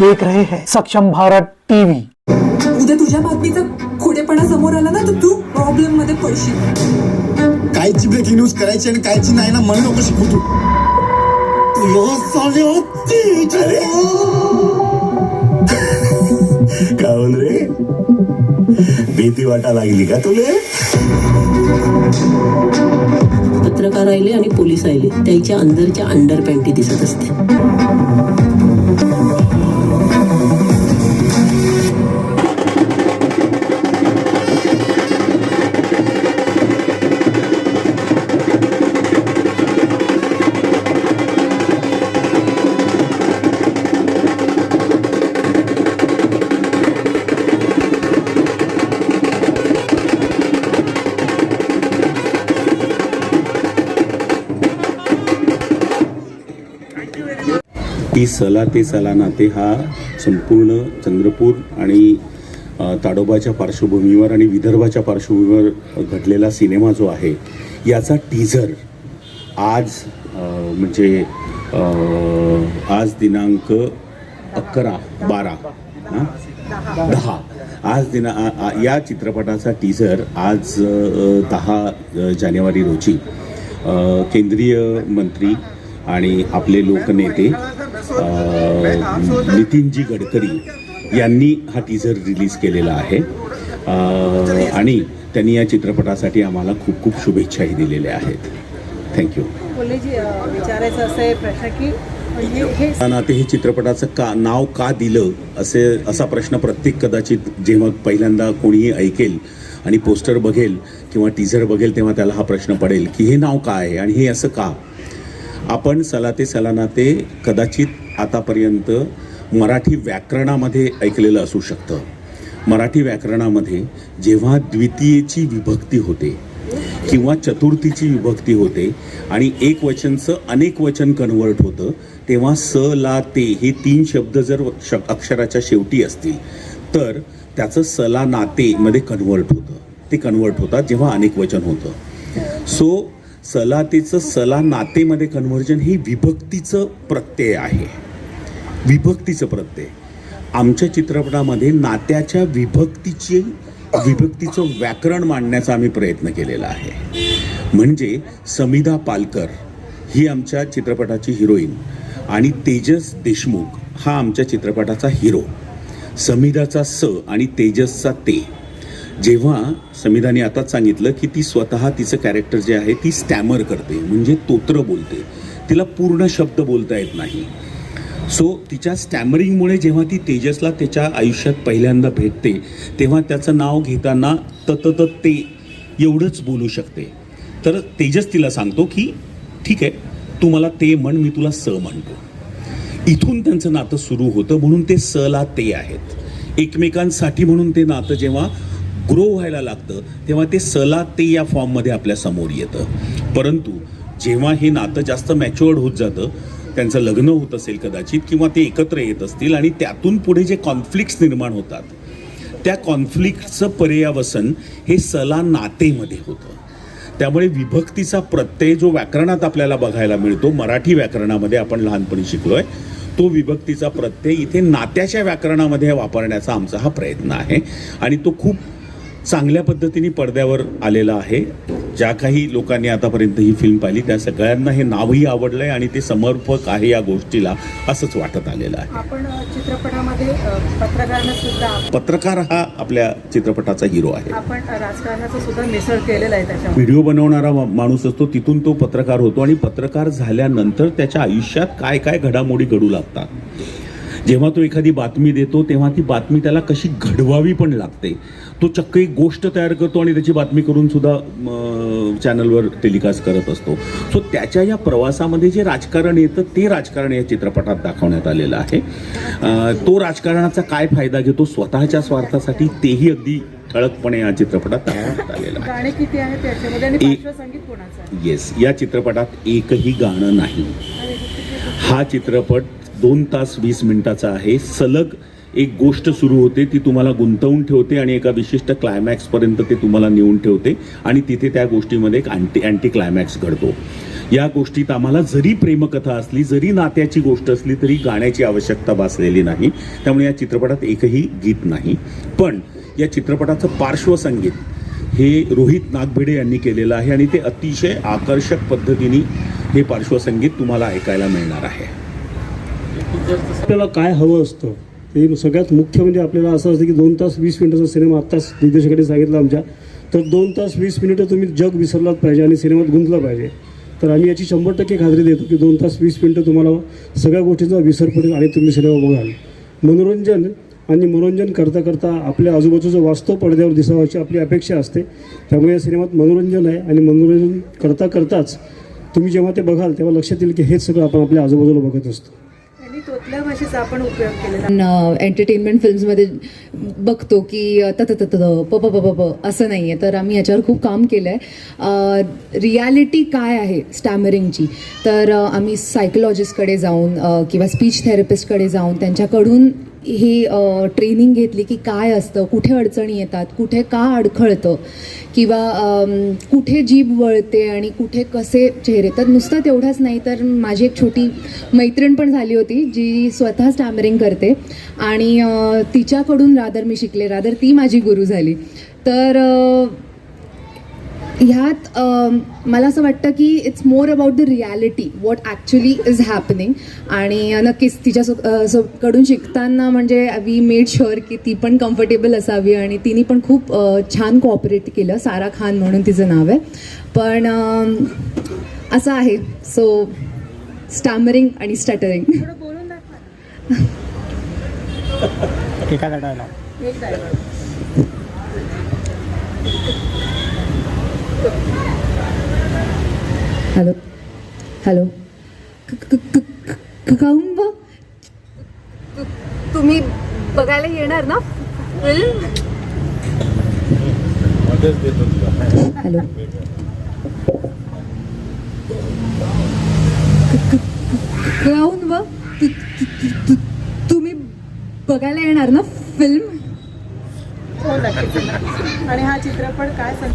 देख रहे हैं। सक्षम भारत टीवी। उद्या तुझ्या बातमीचा खोडेपणा समोर आला ना तर तू प्रॉब्लेममध्ये पडशील. कायची ब्रेकिंग न्यूज करायची आणि कायची नाही ना मला नको शिकू तू. काऊन रे? भीती वाटा लागली का तुले? पत्रकार आले आणि पोलीस आले त्याच्या अंदरच्या अंडर पॅन्टी दिसत असते ती सला ते सला नाते हा संपूर्ण चंद्रपूर आणि ताडोबाच्या पार्श्वभूमीवर आणि विदर्भाच्या पार्श्वभूमीवर घडलेला सिनेमा जो आहे याचा टीझर आज म्हणजे आज दिनांक अकरा बारा हां? दहा. आज दिना आ- आ- या चित्रपटाचा टीझर आज दहा जानेवारी रोजी केंद्रीय मंत्री आणि आपले लोकनेते नितीनजी गडकरी यांनी हा टीझर रिलीज केलेला आहे. आणि त्यांनी या चित्रपटासाठी आम्हाला खूप खूप शुभेच्छाही दिलेल्या आहेत. थँक्यू जी विचारायचं असं आहे प्रश्न की म्हणजे हे नाते हे चित्रपटाचं का नाव का दिलं असे असा प्रश्न प्रत्येक कदाचित जेव्हा पहिल्यांदा कोणीही ऐकेल आणि पोस्टर बघेल किंवा टीझर बघेल तेव्हा त्याला हा प्रश्न पडेल की हे नाव काय आहे आणि हे असं का? आपण सलाते सलानाते कदाचित आतापर्यंत मराठी व्याकरणामध्ये ऐकलेलं असू शकतं. मराठी व्याकरणामध्ये जेव्हा द्वितीयेची विभक्ती होते किंवा चतुर्थीची विभक्ती होते आणि एक वचनचं अनेक वचन कन्वर्ट होतं तेव्हा स ला ते हे तीन शब्द जर श अक्षराच्या शेवटी असतील तर त्याचं सला नाते मध्ये कन्वर्ट होतं. ते कन्वर्ट होतात जेव्हा अनेक वचन होतं. सो सलातेचं सला नातेमध्ये कन्व्हर्जन हे विभक्तीचं प्रत्यय आहे. विभक्तीचं प्रत्यय. आमच्या चित्रपटामध्ये नात्याच्या विभक्तीची विभक्तीचं व्याकरण मांडण्याचा आम्ही प्रयत्न केलेला आहे. म्हणजे समिधा पालकर ही आमच्या चित्रपटाची हिरोईन आणि तेजस देशमुख हा आमच्या चित्रपटाचा हिरो. समिधाचा स आणि तेजसचा ते. जेव्हा समिधाने आताच सांगितलं की ती स्वतः तिचं कॅरेक्टर जे आहे ती स्टॅमर करते म्हणजे तोत्र बोलते. तिला पूर्ण शब्द बोलता येत नाही. सो तिच्या स्टॅमरिंगमुळे जेव्हा ती तेजसला त्याच्या आयुष्यात पहिल्यांदा भेटते तेव्हा त्याचं नाव घेताना तत ते एवढंच बोलू शकते. तर तेजस तिला सांगतो की ठीक आहे तू मला ते म्हण मी तुला स म्हणतो. इथून त्यांचं नातं सुरू होतं म्हणून ते स ला ते आहेत. एकमेकांसाठी म्हणून ते नातं जेव्हा ग्रो व्हायला लागतं तेव्हा ते सला ते या फॉर्ममध्ये आपल्यासमोर येतं. परंतु जेव्हा हे नातं जास्त मॅच्युअर्ड होत जातं त्यांचं लग्न होत असेल कदाचित किंवा ते एकत्र येत असतील आणि त्यातून पुढे जे कॉन्फ्लिक्ट्स निर्माण होतात त्या कॉन्फ्लिक्टचं पर्यावसन हे सला नातेमध्ये होतं. त्यामुळे विभक्तीचा प्रत्यय जो व्याकरणात आपल्याला बघायला मिळतो मराठी व्याकरणामध्ये आपण लहानपणी शिकलो आहे तो विभक्तीचा प्रत्यय इथे नात्याच्या व्याकरणामध्ये वापरण्याचा आमचा हा प्रयत्न आहे. आणि तो खूप चांगल्या पद्धतीने पडद्यावर आलेला आहे. ज्या काही लोकांनी आतापर्यंत ही फिल्म पाहिली त्या सगळ्यांना हे नावही आवडलं आहे आणि ते समर्पक आहे या गोष्टीला असंच वाटत आलेलं आहे. आपण अ, चित्रपटामध्ये अ, पत्रकारांना सुद्धा पत्रकार हा आपल्या चित्रपटाचा हिरो आहे. आपण अ, राजकारणाचं सुद्धा मिसळ केलेलं आहे त्याच्यामध्ये. व्हिडिओ बनवणारा माणूस असतो तिथून तो पत्रकार होतो आणि पत्रकार झाल्यानंतर त्याच्या आयुष्यात काय काय घडामोडी घडू लागतात. जेव्हा तो एखादी बातमी देतो तेव्हा ती बातमी त्याला कशी घडवावी पण लागते. तो चक्क एक गोष्ट तयार करतो आणि त्याची बातमी करून सुद्धा चॅनलवर टेलिकास्ट करत असतो. सो त्याच्या या प्रवासामध्ये जे राजकारण येतं ते राजकारण या चित्रपटात दाखवण्यात आलेलं आहे. तो राजकारणाचा काय फायदा घेतो स्वतःच्या स्वार्थासाठी तेही अगदी ठळकपणे या चित्रपटात दाखवण्यात आलेलं आहे. येस या चित्रपटात एकही गाणं नाही. हा चित्रपट दोन तास वीस मिनिटाचा आहे. सलग एक गोष्ट सुरू होते ती तुम्हाला गुंतवून ठेवते आणि एका विशिष्ट क्लायमॅक्सपर्यंत ते तुम्हाला नेऊन ठेवते आणि तिथे त्या गोष्टीमध्ये एक अँटी अँटी क्लायमॅक्स घडतो. या गोष्टीत आम्हाला जरी प्रेमकथा असली जरी नात्याची गोष्ट असली तरी गाण्याची आवश्यकता भासलेली नाही. त्यामुळे या चित्रपटात एकही गीत नाही. पण या चित्रपटाचं पार्श्वसंगीत हे रोहित नागभिडे यांनी केलेलं आहे आणि ते अतिशय आकर्षक पद्धतीने हे पार्श्वसंगीत तुम्हाला ऐकायला मिळणार आहे. आपल्याला काय हवं असतं? ते सगळ्यात मुख्य म्हणजे आपल्याला असं असतं की दोन तास वीस मिनिटाचा सिनेमा आत्ताच दिग्दर्शकाने सांगितलं आमच्या. तर दोन तास वीस मिनिटं तुम्ही जग विसरलाच पाहिजे आणि सिनेमात गुंतलं पाहिजे. तर आम्ही याची शंभर टक्के खात्री देतो की दोन तास वीस मिनिटं तुम्हाला सगळ्या गोष्टींचा विसर पडेल आणि तुम्ही सिनेमा बघाल. मनोरंजन आणि मनोरंजन करता करता आपल्या आजूबाजूचं वास्तव पडद्यावर दिसावं अशी आपली अपेक्षा असते. त्यामुळे या सिनेमात मनोरंजन आहे आणि मनोरंजन करता करताच तुम्ही जेव्हा ते बघाल तेव्हा लक्षात येईल की हेच सगळं आपण आपल्या आजूबाजूला बघत असतो. आणि तोतल्या भाषेचा आपण उपयोग केलेला एंटरटेनमेंट फिल्म्समध्ये बघतो की तत तत प प प प प असं नाही आहे तर आम्ही याच्यावर खूप काम केलं आहे रियालिटी काय आहे स्टॅमरिंगची तर आम्ही सायकोलॉजिस्टकडे जाऊन किंवा स्पीच थेरपिस्टकडे जाऊन त्यांच्याकडून ही ट्रेनिंग घेतली की काय असतं कुठे अडचणी येतात कुठे का अडखळतं. किंवा कुठे जीभ वळते आणि कुठे कसे चेहरे. तर नुसतं तेवढंच नाही तर माझी एक छोटी मैत्रीण पण झाली होती जी स्वतः स्टॅमरिंग करते. आणि तिच्याकडून रादर मी शिकले. रादर ती माझी गुरु झाली. तर ह्यात मला असं वाटतं की it's more about the reality what actually is happening आणि नक्कीच तिच्या सो- कडून शिकताना म्हणजे वी मेड शुअर की ती पण कम्फर्टेबल असावी आणि तिने पण खूप छान कॉपरेट केलं सारा खान म्हणून तिचं नाव आहे. पण असं आहे. सो स्टॅमरिंग आणि स्टटरिंग हॅलो. हॅलो. क- क- क- क- काहून बघ तु- तुम्ही बघायला येणार ना? Film hello. क- क- क- काहून बघ तु- तु- तु- तुम्ही बघायला येणार ना? फिल्म हो नक्कीच. आणि हा चित्रपट काय सांग